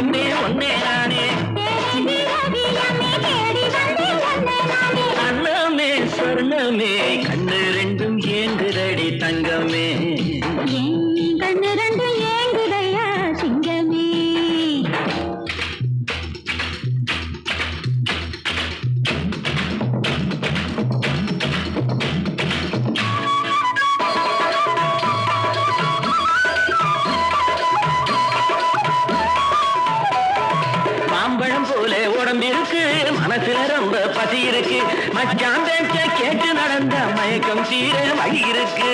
அண்ணே ஒன்னே நானே அண்ணமே சொர்ணமே கண்ணு ரெண்டு மாம்பழம் போல உடம்பிருக்கு மனசுல ரொம்ப பசி இருக்கு மச்சான் கேட்டு நடந்த மயக்கம் சீர வழி இருக்கு.